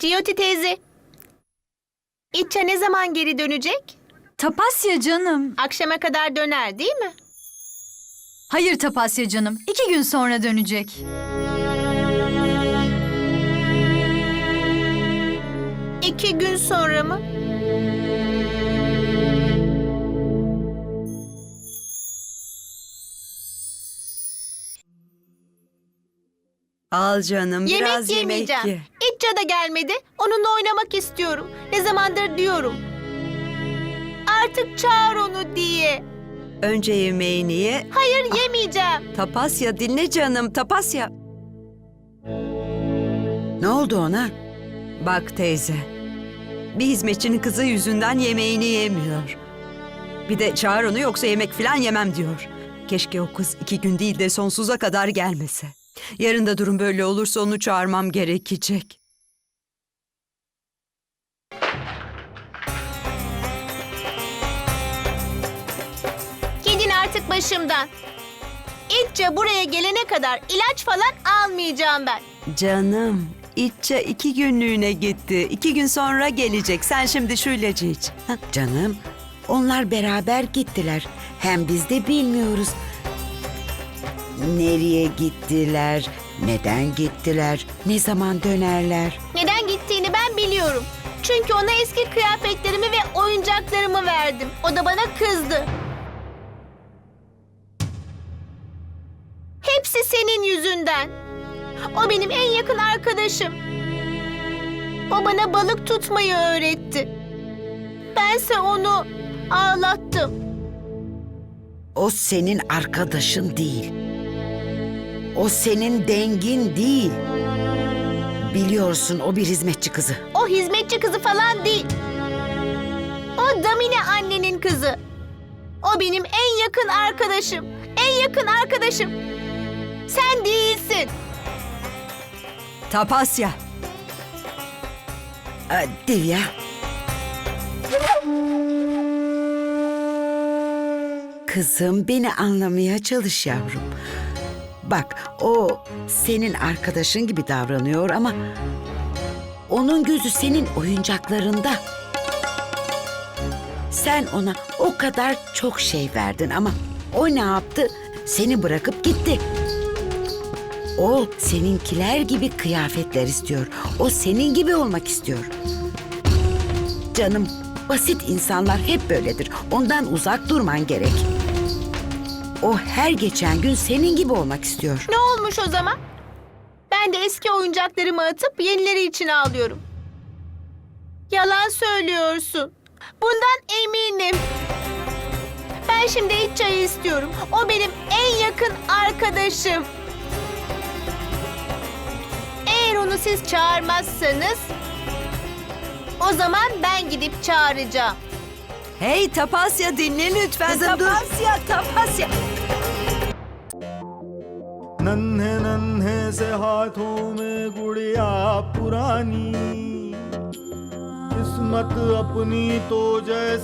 Ciyoti teyze. İtça ne zaman geri dönecek? Tapasya canım. Akşama kadar döner değil mi? Hayır Tapasya canım. İki gün sonra dönecek. İki gün sonra mı? Al canım Yemek biraz yemek yemeyeceğim. ye. İtça da gelmedi. Onunla oynamak istiyorum. Ne zamandır diyorum. Artık çağır onu diye. Önce yemeğini ye. Hayır yemeyeceğim. Tapasya dinle canım Tapasya. Ne oldu ona? Bak teyze. Bir hizmetçinin kızı yüzünden yemeğini yemiyor. Bir de çağır onu yoksa yemek falan yemem diyor. Keşke o kız iki gün değil de sonsuza kadar gelmese. Yarın da durum böyle olursa onu çağırmam gerekecek. Artık başımdan. İtça buraya gelene kadar ilaç falan almayacağım ben. Canım, İtça iki günlüğüne gitti. İki gün sonra gelecek. Sen şimdi şu ilacı iç. Hah, Canım, onlar beraber gittiler. Hem biz de bilmiyoruz. Nereye gittiler? Neden gittiler? Ne zaman dönerler? Neden gittiğini ben biliyorum. Çünkü ona eski kıyafetlerimi ve oyuncaklarımı verdim. O da bana kızdı. Hepsi senin yüzünden. O benim en yakın arkadaşım. O bana balık tutmayı öğretti. Bense onu ağlattım. O senin arkadaşın değil. O senin dengin değil. Biliyorsun o bir hizmetçi kızı. O hizmetçi kızı falan değil. O Damine annenin kızı. O benim en yakın arkadaşım. En yakın arkadaşım. Sen değilsin. Tapasya. Aa, Divya. Kızım beni anlamaya çalış yavrum. Bak o senin arkadaşın gibi davranıyor ama onun gözü senin oyuncaklarında. Sen ona o kadar çok şey verdin ama o ne yaptı? Seni bırakıp gitti. O seninkiler gibi kıyafetler istiyor. O senin gibi olmak istiyor. Canım, basit insanlar hep böyledir. Ondan uzak durman gerek. O her geçen gün senin gibi olmak istiyor. Ne olmuş o zaman? Ben de eski oyuncaklarımı atıp yenileri için ağlıyorum. Yalan söylüyorsun. Bundan eminim. Ben şimdi iç çayı istiyorum. O benim en yakın arkadaşım Eğer onu siz çağırmazsanız o zaman ben gidip çağıracağım. Hey Tapasya dinle lütfen. Kızım, dur. Tapasya, Tapasya. नन्हे नन्हे से हाथों में गुड़िया पुरानी किस्मत अपनी तो जैसे